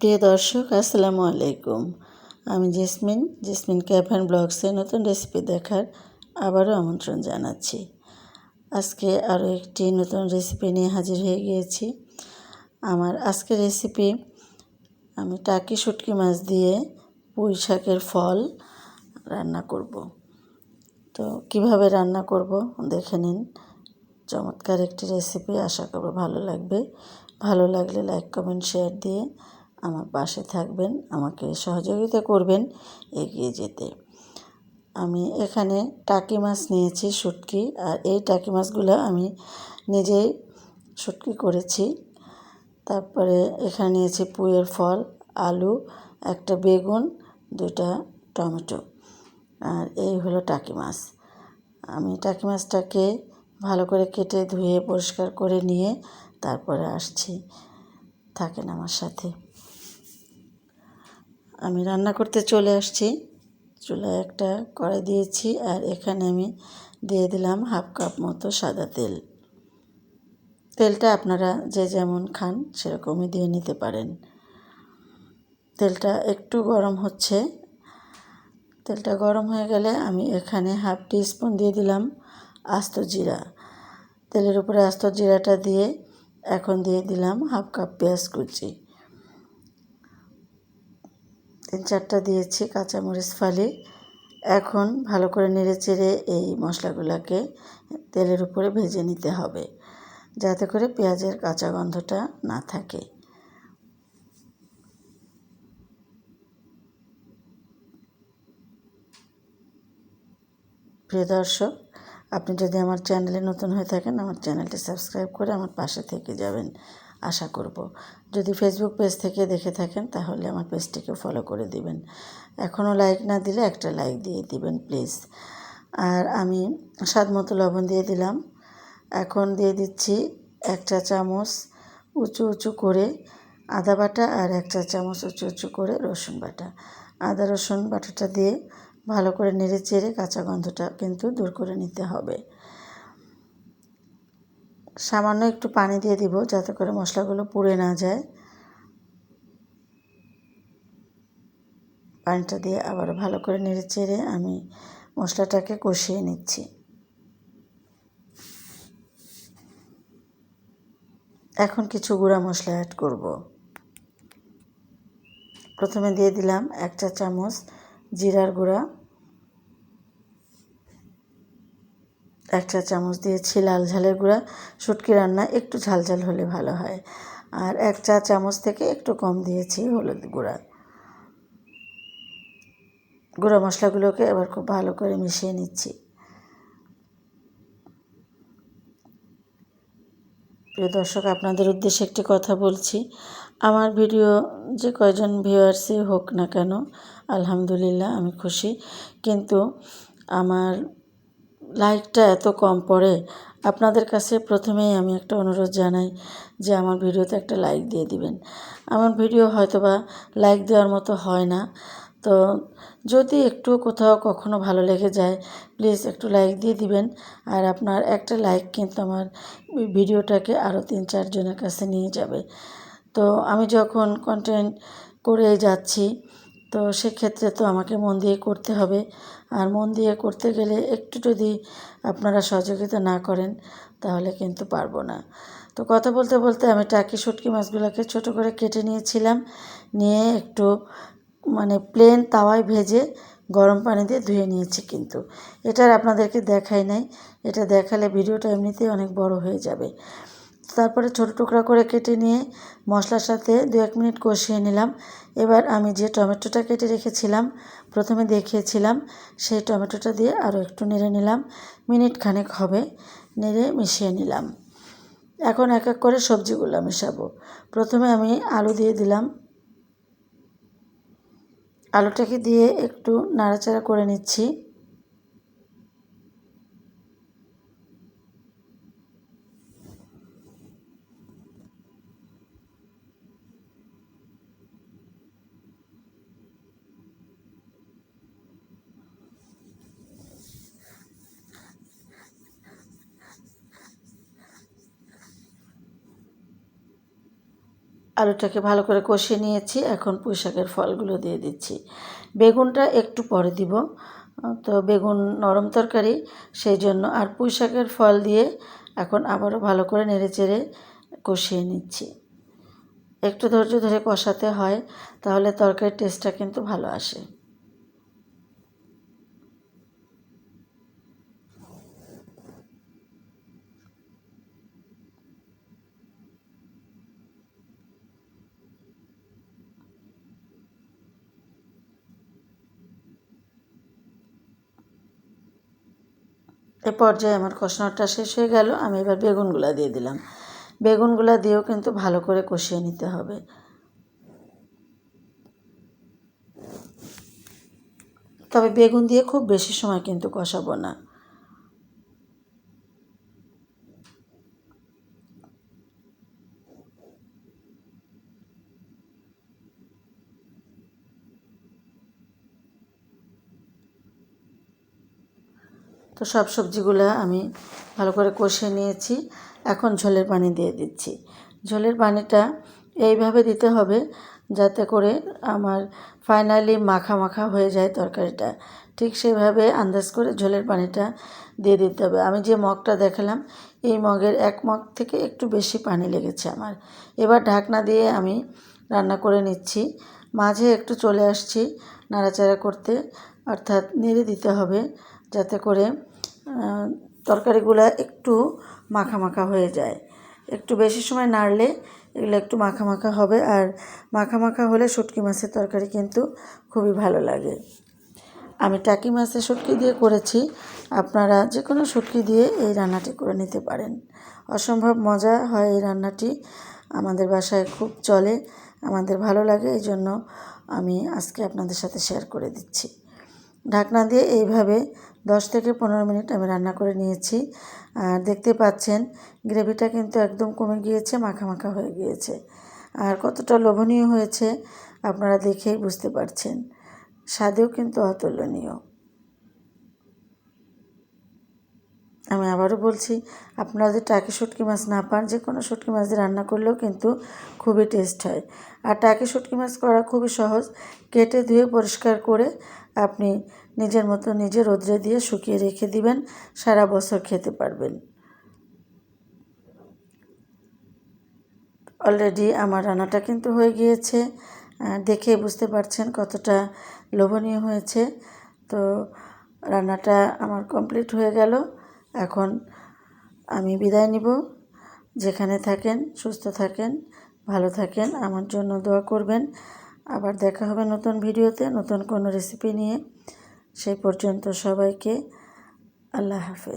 প্রিয় দর্শক, আসসালামু আলাইকুম। আমি জেসমিন জেসমিন ক্যাফ অ্যান্ড ব্লগসে নতুন রেসিপি দেখার আবারও আমন্ত্রণ জানাচ্ছি। আজকে আরও একটি নতুন রেসিপি নিয়ে হাজির হয়ে গিয়েছি। আমার আজকের রেসিপি, আমি টাকি শুটকি মাছ দিয়ে পুঁই শাকের ফল রান্না করব। তো কীভাবে রান্না করব দেখে নিন। চমৎকার একটি রেসিপি, আশা করব ভালো লাগবে। ভালো লাগলে লাইক, কমেন্ট, শেয়ার দিয়ে আমার পাশে থাকবেন, আমাকে সহযোগিতা করবেন এগিয়ে যেতে। আমি এখানে টাকি মাছ নিয়েছি, শুটকি, আর এই টাকি মাছগুলো আমি নিজেই শুটকি করেছি। তারপরে এখানে নিয়েছি পুয়ের ফল, আলু, একটা বেগুন দুটা টমেটো, আর এই হলো টাকি মাছ। আমি টাকি মাছটাকে ভালো করে কেটে ধুয়ে পরিষ্কার করে নিয়ে তারপরে আসছি। থাকেন আমার সাথে। আমি রান্না করতে চলে আসছি। চুলায় একটা কড়াই দিয়েছি আর এখানে আমি দিয়ে দিলাম হাফ কাপ মতো সাদা তেল। তেলটা আপনারা যে যেমন খান সেরকমই দিয়ে নিতে পারেন। তেলটা একটু গরম হচ্ছে। তেলটা গরম হয়ে গেলে আমি এখানে হাফ টি স্পুন দিয়ে দিলাম আস্ত জিরা। তেলের উপরে আস্ত জিরাটা দিয়ে এখন দিয়ে দিলাম হাফ কাপ পেঁয়াজ কুচি। তিন চারটা দিয়েছি কাঁচামরিচ ফালি। এখন ভালো করে নেড়ে চেড়ে এই মশলাগুলোকে তেলের উপরে ভেজে নিতে হবে, যাতে করে পেঁয়াজের কাঁচা গন্ধটা না থাকে। প্রিয় দর্শক, আপনি যদি আমার চ্যানেলে নতুন হয়ে থাকেন, আমার চ্যানেলটি সাবস্ক্রাইব করে আমার পাশে থেকে যাবেন। আশা করব। যদি ফেসবুক পেজ থেকে দেখে থাকেন, তাহলে আমার পেজটিকে ফলো করে দিবেন। এখনও লাইক না দিলে একটা লাইক দিয়ে দিবেন প্লিজ আর আমি স্বাদ মতো লবণ দিয়ে দিলাম। এখন দিয়ে দিচ্ছি এক চা চামচ উঁচু উঁচু করে আদা বাটা আর এক চা চামচ উঁচু উঁচু করে রসুন বাটা। আদা, রসুন বাটাটা দিয়ে ভালো করে নেড়ে চেড়ে কাঁচা গন্ধটা কিন্তু দূর করে নিতে হবে। সামান্য একটু পানি দিয়ে দিব যাতে করে মশলাগুলো পুড়ে না যায়। পানিটা দিয়ে আবার ভালো করে নেড়ে চেড়ে আমি মশলাটাকে কষিয়ে নিচ্ছি। এখন কিছু গুঁড়া মশলা অ্যাড করব। প্রথমে দিয়ে দিলাম এক চা চামচ জিরার গুঁড়া। এক চা চামচ দিয়েছি লাল ঝালের গুঁড়া, শুটকি রান্না একটু ঝাল ঝাল হলে ভালো হয়। আর এক চা চামচ থেকে একটু কম দিয়েছি হলুদ গুঁড়া। গুঁড়া মশলাগুলোকে এবার খুব ভালো করে মিশিয়ে নিচ্ছি। প্রিয় দর্শক, আপনাদের উদ্দেশ্যে একটি কথা বলছি। আমার ভিডিও যে কয়জন ভিউয়ার্সই হোক না কেন, আলহামদুলিল্লাহ আমি খুশি। কিন্তু আমার লাইকটা এত কম পড়ে, আপনাদের কাছে প্রথমেই আমি একটা অনুরোধ জানাই যে আমার ভিডিওতে একটা লাইক দিয়ে দিবেন। আমার ভিডিও হয়তো বা লাইক দেওয়ার মতো হয় না। তো যদি একটু কোথাও কখনো ভালো লেগে যায়, প্লিজ একটু লাইক দিয়ে দিবেন। আর আপনার একটা লাইক কিন্তু আমার ভিডিওটাকে আরও তিন চারজনের কাছে নিয়ে যাবে। তো আমি যখন কন্টেন্ট করে যাচ্ছি তো সেক্ষেত্রে তো আমাকে মন দিয়ে করতে হবে। আর মন দিয়ে করতে গেলে একটু যদি আপনারা সহযোগিতা না করেন, তাহলে কিন্তু পারব না। তো কথা বলতে বলতে আমি টাকি শুটকি মাছগুলোকে ছোট করে কেটে নিয়েছিলাম। নিয়ে একটু মানে প্লেন তাওয়ায় ভেজে গরম পানি দিয়ে ধুয়ে নিয়েছি কিন্তু। এটার আপনাদেরকে দেখাই নাই। এটা দেখালে ভিডিওটা এমনিতেই অনেক বড় হয়ে যাবে। তারপরে ছোটো টুকরা করে কেটে নিয়ে মশলার সাথে দু এক মিনিট কষিয়ে নিলাম। এবার আমি যে টমেটোটা কেটে রেখেছিলাম, প্রথমে দেখিয়েছিলাম, সেই টমেটোটা দিয়ে আরও একটু নেড়ে নিলাম। মিনিট খানেক হবে, নেড়ে মিশিয়ে নিলাম। এখন এক এক করে সবজিগুলো মেশাবো। প্রথমে আমি আলু দিয়ে দিলাম। আলুটাকে দিয়ে একটু নাড়াচাড়া করে নিচ্ছি। আলুটাকে ভালো করে কষে নিয়েছি। এখন পুঁই শাকের ফলগুলো দিয়ে দিচ্ছি। বেগুনটা একটু পরে দিব। তো বেগুন নরম তরকারি, সেই জন্য আর পুঁই শাকের ফল দিয়ে এখন আবারও ভালো করে নেড়ে চেড়ে কষিয়ে নিচ্ছি। একটু ধৈর্য ধরে কষাতে হয়, তাহলে তরকারির টেস্টটা কিন্তু ভালো আসে। এ পর্যায়ে আমার কষানোটা শেষ হয়ে গেল, আমি এবার বেগুনগুলা দিয়ে দিলাম। বেগুনগুলা দিয়েও কিন্তু ভালো করে কষিয়ে নিতে হবে। তবে বেগুন দিয়ে খুব বেশি সময় কিন্তু কষাবো না। তো সব সবজিগুলো আমি ভালো করে কষে নিয়েছি। এখন ঝোলের পানি দিয়ে দিচ্ছি। ঝোলের পানিটা এইভাবে দিতে হবে যাতে করে আমার ফাইনালি মাখা মাখা হয়ে যায় তরকারিটা। ঠিক সেভাবে আন্দাজ করে ঝোলের পানিটা দিয়ে দিতে হবে। আমি যে মগটা দেখালাম, এই মগের এক মগ থেকে একটু বেশি পানি লেগেছে আমার। এবার ঢাকনা দিয়ে আমি রান্না করে নিচ্ছি। মাঝে একটু চলে আসছি নাড়াচাড়া করতে, অর্থাৎ নেড়ে দিতে হবে। যাতে করে তরকারিগুলো একটু মাখা মাখা হয়ে যায়। একটু বেশি সময় নাড়লে এগুলো একটু মাখা মাখা হবে, আর মাখা মাখা হলে শুটকি মাছের তরকারি কিন্তু খুবই ভালো লাগে। আমি টাকি মাছের শুটকি দিয়ে করেছি, আপনারা যে কোনো শুটকি দিয়ে এই রান্নাটি করে নিতে পারেন। অসম্ভব মজা হয় এই রান্নাটি, আমাদের বাসায় খুব চলে, আমাদের ভালো লাগে, এই জন্য আমি আজকে আপনাদের সাথে শেয়ার করে দিচ্ছি। ঢাকনা দিয়ে এইভাবে দশ থেকে পনেরো মিনিট আমি রান্না করে নিয়েছি। আর দেখতে পাচ্ছেন, গ্রেভিটা কিন্তু একদম কমে গিয়েছে, মাখা মাখা হয়ে গিয়েছে। আর কতটা লোভনীয় হয়েছে আপনারা দেখেই বুঝতে পারছেন। স্বাদেও কিন্তু অতুলনীয়। আমি আবারও বলছি, আপনারা যদি টাকি শুটকি মাছ না পান, যে কোনো শুটকি মাছ দিয়ে রান্না করলেও কিন্তু খুবই টেস্ট হয়। আর টাকি শুটকি মাছ করা খুবই সহজ। কেটে ধুয়ে পরিষ্কার করে আপনি নিজের মতো নিজে রোদ্রে দিয়ে শুকিয়ে রেখে দিবেন, সারা বছর খেতে পারবেন। অলরেডি আমার রান্নাটা কিন্তু হয়ে গিয়েছে। দেখে বুঝতে পারছেন কতটা লোভনীয় হয়েছে। তো রান্নাটা আমার কমপ্লিট হয়ে গেল। এখন আমি বিদায় নিব। যেখানে থাকেন, সুস্থ থাকেন, ভালো থাকেন, আমার জন্য দোয়া করবেন। আবার দেখা হবে নতুন ভিডিওতে, নতুন কোনো রেসিপি নিয়ে। সেই পর্যন্ত সবাইকে আল্লাহ হাফেজ।